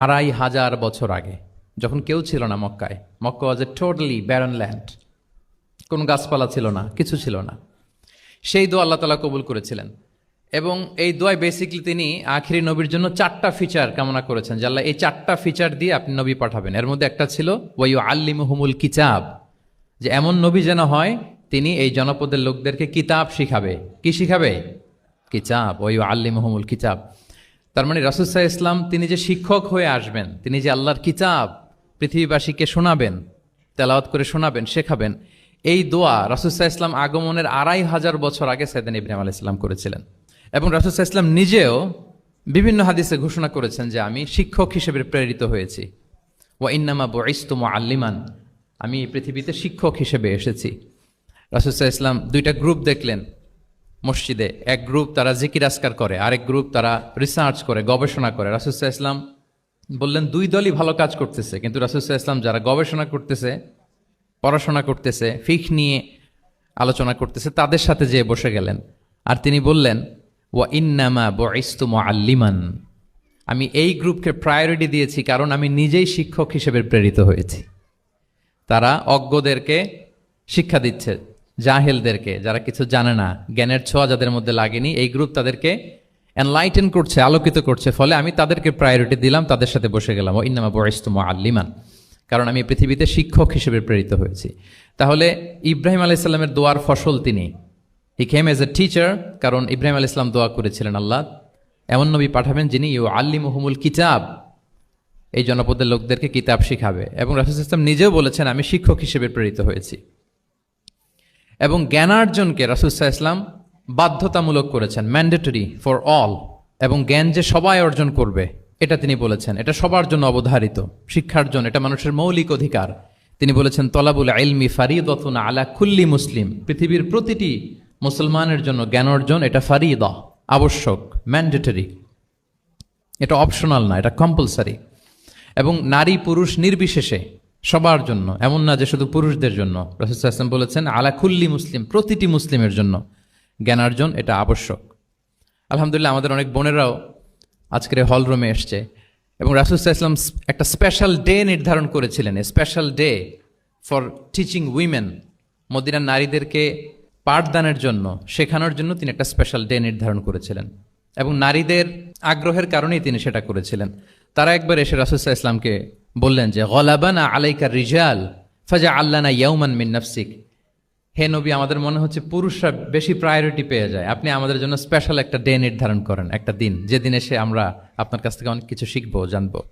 আড়াই হাজার বছর আগে, যখন কেউ ছিল না মক্কায়। Mecca was a totally barren land কোনো গাছপালা ছিল না, কিছু ছিল না। সেই দোয়া আল্লাহ তালা কবুল করেছিলেন। এবং এই দোয়ায় বেসিকলি তিনি আখিরি নবীর জন্য চারটা ফিচার কামনা করেছেন, যে আল্লাহ এই চারটা ফিচার দিয়ে আপনি নবী পাঠাবেন। এর মধ্যে একটা ছিল ওয়াইউ আল্লিমহুমুল কিতাব যে এমন নবী যেন হয়, তিনি এই জনপদের লোকদেরকে কিতাব শিখাবে। কি শিখাবে? কিতাব। ওয়াইউ আল্লিমহুমুল কিতাব তার মানে রাসুসাহ ইসলাম তিনি যে শিক্ষক হয়ে আসবেন, তিনি যে আল্লাহর কিতাব পৃথিবীবাসীকে শোনাবেন, তেলাওয়াত করে শোনাবেন, শেখাবেন, এই দোয়া রাসুসাহ ইসলাম আগমনের আড়াই হাজার বছর আগে সাইদান ইব্রাহিম আলাহ ইসলাম করেছিলেন। এবং রাসুসাহ ইসলাম নিজেও বিভিন্ন হাদিসে ঘোষণা করেছেন যে আমি শিক্ষক হিসেবে প্রেরিত হয়েছি। ওয়া ইন্নামা বইস্তুম আল্লিমান আমি পৃথিবীতে শিক্ষক হিসেবে এসেছি। রাসুসাহ ইসলাম দুইটা গ্রুপ দেখলেন। মসজিদে, এক গ্রুপ তারা জিকির আসকার করে, আরেক গ্রুপ তারা রিসার্চ করে, গবেষণা করে। রাসুসাহ ইসলাম বললেন, দুই দলই ভালো কাজ করতেছে, কিন্তু রাসুসাহ ইসলাম যারা গবেষণা করতেছে, পড়াশোনা করতেছে ফিক নিয়ে আলোচনা করতেছে, তাদের সাথে যেয়ে বসে গেলেন। আর তিনি বললেন, ওয়া ইন্নামা বইস্তুম আল্লিমান আমি এই গ্রুপকে প্রায়োরিটি দিয়েছি, কারণ আমি নিজেই শিক্ষক হিসেবে প্রেরিত হয়েছি। তারা অজ্ঞদেরকে শিক্ষা দিচ্ছে। জাহেলদেরকে, যারা কিছু জানে না, জ্ঞানের ছোঁয়া যাদের মধ্যে লাগেনি, এই গ্রুপ তাদেরকে এনলাইটেন করছে, আলোকিত করছে, ফলে আমি তাদেরকে প্রায়োরিটি দিলাম, তাদের সাথে বসে গেলাম। ও ইন্নামা বয়স্তুম আল্লিমান কারণ আমি পৃথিবীতে শিক্ষক হিসেবে প্রেরিত হয়েছি। তাহলে ইব্রাহিম আলাহ ইসলামের দোয়ার ফসল তিনি। হি খেম এজ এ টিচার কারণ ইব্রাহিম আল ইসলাম দোয়া করেছিলেন আল্লাহ। এমন নবী পাঠাবেন যিনি ইউ আল্লি মুহমুল কিতাব। এই জনপদের লোকদেরকে কিতাব শিখাবে। এবং রাসুল ইসলাম নিজেও বলেছেন, আমি শিক্ষক হিসেবে প্রেরিত হয়েছি। এবং জ্ঞানার্জনকে রাসুলসাহ ইসলাম বাধ্যতামূলক করেছেন ম্যান্ডেটরি ফর অল এবং জ্ঞান যে সবাই অর্জন করবে, এটা তিনি বলেছেন। এটা সবার জন্য অবধারিত, শিক্ষার জন্য, এটা মানুষের মৌলিক অধিকার। তিনি বলেছেন, তলাবুল আইলমি ফারিদতুন আলা খুল্লি মুসলিম। পৃথিবীর প্রতিটি মুসলমানের জন্য জ্ঞান অর্জন এটা ফারিদা, আবশ্যক ম্যান্ডেটরি এটা অপশনাল না, এটা কম্পালসারি এবং নারী পুরুষ নির্বিশেষে সবার জন্য, এমন না যে শুধু পুরুষদের জন্য। রসুল আসলাম বলেছেন আলাকুল্লি মুসলিম প্রতিটি মুসলিমের জন্য। জ্ঞানার্জন এটা আবশ্যক। আলহামদুলিল্লাহ, আমাদের অনেক বোনেরাও আজকের হল রুমে এসছে এবং রাসুলসাহ ইসলাম একটা স্পেশাল ডে নির্ধারণ করেছিলেন special day for teaching women মদিনার নারীদেরকে পাঠদানের জন্য, শেখানোর জন্য তিনি একটা স্পেশাল ডে নির্ধারণ করেছিলেন। এবং নারীদের আগ্রহের কারণেই তিনি সেটা করেছিলেন। তারা একবার এসে রাসুসাহ ইসলামকে বললেন যে, গলাবানা আলাইকার রিজাল ফাজা আল্লানা ইয়াউমান মিন নাফসিক। হে নবী, আমাদের মনে হচ্ছে পুরুষরা বেশি প্রায়োরিটি পেয়ে যায়। আপনি আমাদের জন্য স্পেশাল একটা ডে নির্ধারণ করেন, একটা দিন, যেদিন এসে আমরা আপনার কাছ থেকে অনেক কিছু শিখব, জানব।